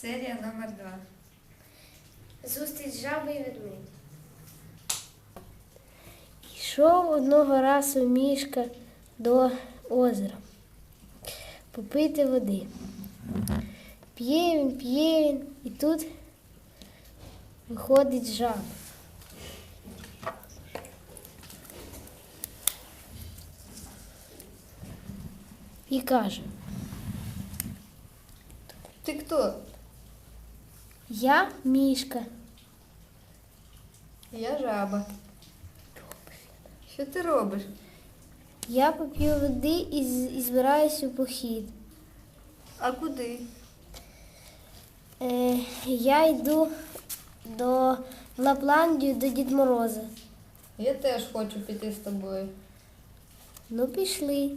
Серія номер два. Зустріч жаби і ведмедя. Йшов одного разу мішка до озера попити води. П'є він, п'є він, і тут виходить жаба. І каже, Ти хто? Я мішка. Я жаба. Що ти робиш? Я поп'ю води і, з- і збираюся у похід. А куди? Е, я йду до в Лапландію до Дід Мороза. Я теж хочу піти з тобою. Ну, пішли.